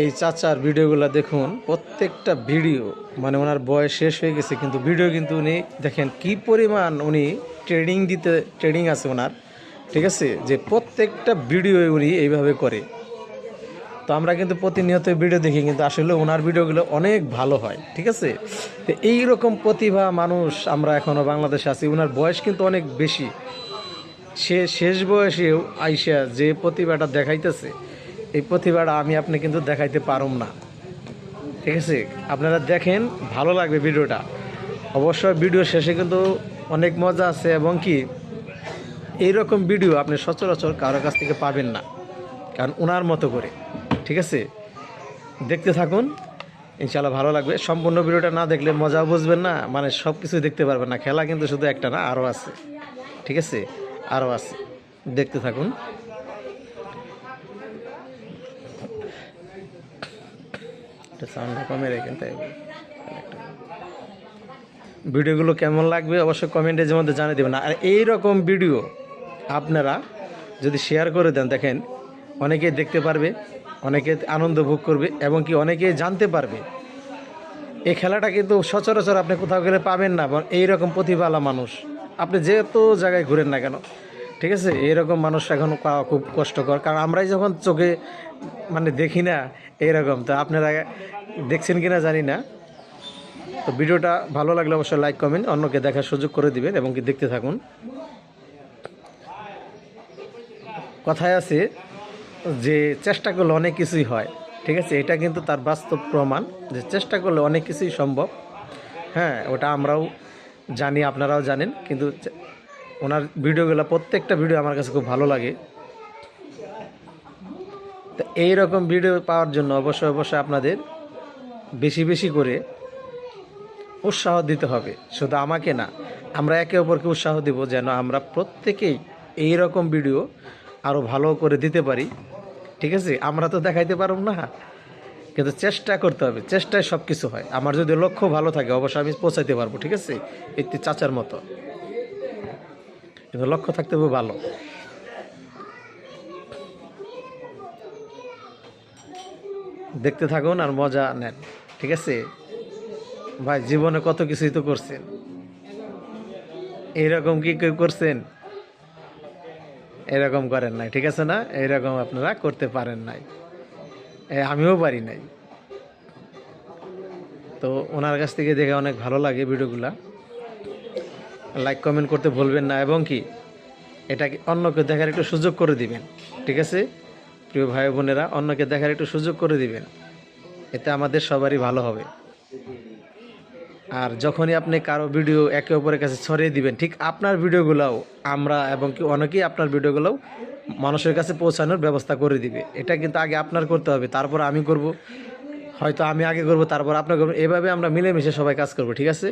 এই চাচার ভিডিওগুলো দেখুন, প্রত্যেকটা ভিডিও মানে ওনার বয়স শেষ হয়ে গেছে, কিন্তু ভিডিও কিন্তু উনি দেখেন কি পরিমাণ উনি ট্রেনিং দিতে, ট্রেনিং আছে ওনার, ঠিক আছে? যে প্রত্যেকটা ভিডিও উনি এইভাবে করে। তো আমরা কিন্তু প্রতিনিয়ত ভিডিও দেখি, কিন্তু আসলে ওনার ভিডিওগুলো অনেক ভালো হয়, ঠিক আছে? তো এই রকম প্রতিভা মানুষ আমরা এখনও বাংলাদেশে আছি ওনার বয়স কিন্তু অনেক বেশি। সে শেষ বয়সেও আইসা যে প্রতিভাটা দেখাইতেছে এই প্রতিভাটা আমি আপনি কিন্তু দেখাইতে পারুম না। ঠিক আছে? আপনারা দেখেন, ভালো লাগবে ভিডিওটা। অবশ্যই ভিডিও শেষে কিন্তু অনেক মজা আছে এবং কি, এইরকম ভিডিও আপনি সচরাচর কারোর কাছ থেকে পাবেন না, কারণ ওনার মতো করে। ঠিক আছে? দেখতে থাকুন ইনশাল্লাহ ভালো লাগবে। সম্পূর্ণ ভিডিওটা না দেখলে মজাও বুঝবেন না মানে সব কিছু দেখতে পারবেন না। খেলা কিন্তু শুধু একটা না, আরও আছে। ঠিক আছে? আরও আছে। দেখতে থাকুন। কমে রেখেন তাই ভিডিওগুলো কেমন লাগবে অবশ্যই কমেন্টের মধ্যে জানিয়ে দেবেন। আর এই রকম ভিডিও আপনারা যদি শেয়ার করে দেন, দেখেন অনেকে দেখতে পারবে, অনেকে আনন্দ ভোগ করবে, এবং কি অনেকে জানতে পারবে। এই খেলাটা কিন্তু সচরাচর আপনি কোথাও গেলে পাবেন না এবং এইরকম প্রতিভালা মানুষ। আপনি যেহেতু জায়গায় ঘুরেন না কেন, ঠিক আছে? এইরকম মানুষ এখন পাওয়া খুব কষ্টকর। কারণ আমরাই যখন চোখে মানে দেখি না এইরকম। তো আপনারা দেখছেন কিনা জানি না। তো ভিডিওটা ভালো লাগলে অবশ্যই লাইক কমেন্ট অন্যকে দেখার সুযোগ করে দিবেন এবং কি দেখতে থাকুন। কথায় আছে যে, চেষ্টা করলে অনেক কিছুই হয়। ঠিক আছে? এটা কিন্তু তার বাস্তব প্রমাণ যে, চেষ্টা করলে অনেক কিছুই সম্ভব। হ্যাঁ ওটা আমরাও জানি, আপনারাও জানেন। কিন্তু ওনার ভিডিওগুলো প্রত্যেকটা ভিডিও আমার কাছে খুব ভালো লাগে। তো এইরকম ভিডিও পাওয়ার জন্য অবশ্যই অবশ্যই আপনাদের বেশি বেশি করে উৎসাহ দিতে হবে। শুধু আমাকে না, আমরা একে অপরকে উৎসাহ দিব যেন আমরা প্রত্যেকেই এই রকম ভিডিও আরও ভালো করে দিতে পারি। ঠিক আছে? আমরা তো দেখাইতে পারব না। কিন্তু চেষ্টা করতে হবে, চেষ্টায় সব কিছু হয়। আমার যদি লক্ষ্য ভালো থাকে, অবশ্যই আমি পৌঁছাইতে পারব, ঠিক আছে? একটি চাচার মতো। কিন্তু লক্ষ্য থাকতে হবে ভালো। দেখতে থাকুন আর মজা নেন, ঠিক আছে? ভাই, জীবনে কত কিছুই তো করছেন। এইরকম কি কেউ করছেন? এরকম করেন নাই, ঠিক আছে না? এইরকম আপনারা করতে পারেন নাই। আমিও পারি নাই। তো ওনার কাছ থেকে দেখে অনেক ভালো লাগে ভিডিওগুলা। লাইক কমেন্ট করতে ভুলবেন না, এবং কি? এটাকে অন্যকে দেখার একটু সুযোগ করে দিবেন, ঠিক আছে? প্রিয় ভাই বোনেরা, অন্যকে দেখার একটু সুযোগ করে দিবেন। এতে আমাদের সবারই ভালো হবে। আর যখনই আপনি কারও ভিডিও একে অপরের কাছে ছড়িয়ে দিবেন, ঠিক আপনার ভিডিওগুলোও আমরা এবং কি অনেকেই আপনার ভিডিওগুলোও মানুষের কাছে পৌঁছানোর ব্যবস্থা করে দিবে। এটা কিন্তু আগে আপনার করতে হবে, তারপর আমি করব। হয়তো আমি আগে করব, তারপর আপনার করব। এভাবে আমরা মিলেমিশে সবাই কাজ করব, ঠিক আছে?